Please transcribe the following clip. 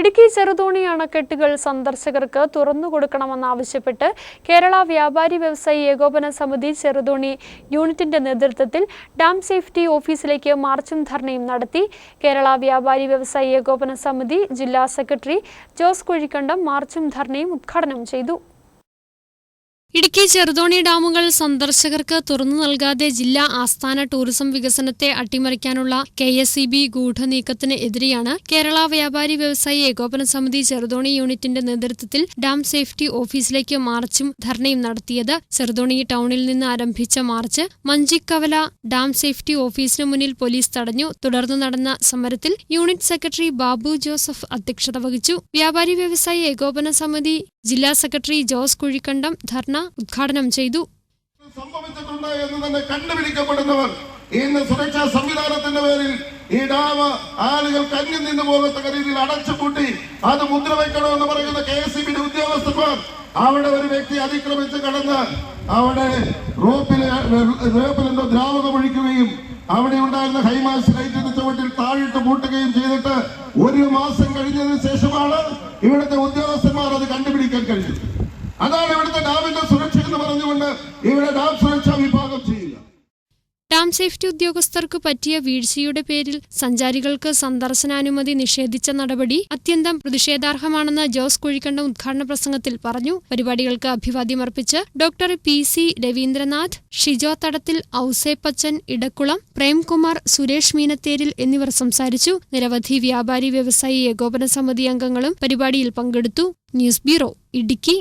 ഇടുക്കി ചെറുതോണി അണക്കെട്ടുകൾ സന്ദർശകർക്ക് തുറന്നു കൊടുക്കണമെന്നാവശ്യപ്പെട്ട് കേരള വ്യാപാരി വ്യവസായി ഏകോപന സമിതി ചെറുതോണി യൂണിറ്റിന്റെ നേതൃത്വത്തിൽ ഡാം സേഫ്റ്റി ഓഫീസിലേക്ക് മാർച്ചും ധർണയും നടത്തി. കേരള വ്യാപാരി വ്യവസായി ഏകോപന സമിതി ജില്ലാ സെക്രട്ടറി ജോസ് കുഴിക്കണ്ടം മാർച്ചും ധർണയും ഉദ്ഘാടനം ചെയ്തു. ഇടുക്കി ചെറുതോണി ഡാമുകൾ സന്ദർശകർക്ക് തുറന്നു നൽകാതെ ജില്ലാ ആസ്ഥാന ടൂറിസം വികസനത്തെ അട്ടിമറിക്കാനുള്ള കെ എസ് ഇ ബി ഗൂഢനീക്കത്തിന് എതിരെയാണ് കേരള വ്യാപാരി വ്യവസായി ഏകോപന സമിതി ചെറുതോണി യൂണിറ്റിന്റെ നേതൃത്വത്തിൽ ഡാം സേഫ്റ്റി ഓഫീസിലേക്ക് മാർച്ചും ധർണയും നടത്തിയത്. ചെറുതോണി ടൗണിൽ നിന്ന് ആരംഭിച്ച മാർച്ച് മഞ്ചിക്കവല ഡാം സേഫ്റ്റി ഓഫീസിന് മുന്നിൽ പോലീസ് തടഞ്ഞു. തുടർന്ന് നടന്ന സമരത്തിൽ യൂണിറ്റ് സെക്രട്ടറി ബാബു ജോസഫ് അധ്യക്ഷത വഹിച്ചു. വ്യാപാരി വ്യവസായി ഏകോപന സമിതി ജില്ലാ സെക്രട്ടറി ജോസ് കുഴിക്കണ്ടം ധർണ ഉദ്ഘാടനം ചെയ്തു. സംഭവിച്ചിട്ടുണ്ട് എന്ന് തന്നെ കണ്ടുപിടിക്കപ്പെടുന്നവർ ഇന്ന് സുരക്ഷാ സംവിധാനത്തിന്റെ പേരിൽ ഈ ഡാം ആളുകൾ അന്യം നിന്ന് പോകത്തക്ക രീതിയിൽ അടച്ചുപൂട്ടി അത് മുദ്രവെക്കണമെന്ന് പറയുന്ന കെ എസ് ബിയുടെ ഉദ്യോഗസ്ഥന്മാർ അവിടെ ഒരു വ്യക്തി അതിക്രമിച്ച് കടന്ന് അവിടെ റോപ്പിൽ റോപ്പിലെന്തോ ദ്രാവകം ഒഴിക്കുകയും അവിടെ ഉണ്ടായിരുന്ന ഹൈമാസ് ലൈറ്റിന്റെ ചുവട്ടിൽ താഴിട്ട് പൂട്ടുകയും ചെയ്തിട്ട് ഒരു മാസം കഴിഞ്ഞതിന് ശേഷമാണ് ഇവിടുത്തെ ഉദ്യോഗസ്ഥന്മാർ അത് കണ്ടുപിടിക്കാൻ കഴിഞ്ഞത്. അതാണ് ഇവിടുത്തെ ഡാമിന്റെ ഡാം ഡാം സേഫ്റ്റി ഉദ്യോഗസ്ഥർക്ക് പറ്റിയ വീഴ്ചയുടെ പേരിൽ സഞ്ചാരികൾക്ക് സന്ദർശനാനുമതി നിഷേധിച്ച നടപടി അത്യന്തം പ്രതിഷേധാർഹമാണെന്ന് ജോസ് കുഴിക്കണ്ട ഉദ്ഘാടന പ്രസംഗത്തിൽ പറഞ്ഞു. പരിപാടികൾക്ക് അഭിവാദ്യമർപ്പിച്ച് doctor P C Raveendranath Shijo Thadathil Ouseppachan Idakkulam Premkumar Suresh Meenatheril എന്നിവർ സംസാരിച്ചു. നിരവധി വ്യാപാരി വ്യവസായി ഏകോപന സമിതി അംഗങ്ങളും പരിപാടിയിൽ പങ്കെടുത്തു. News bureau Idukki.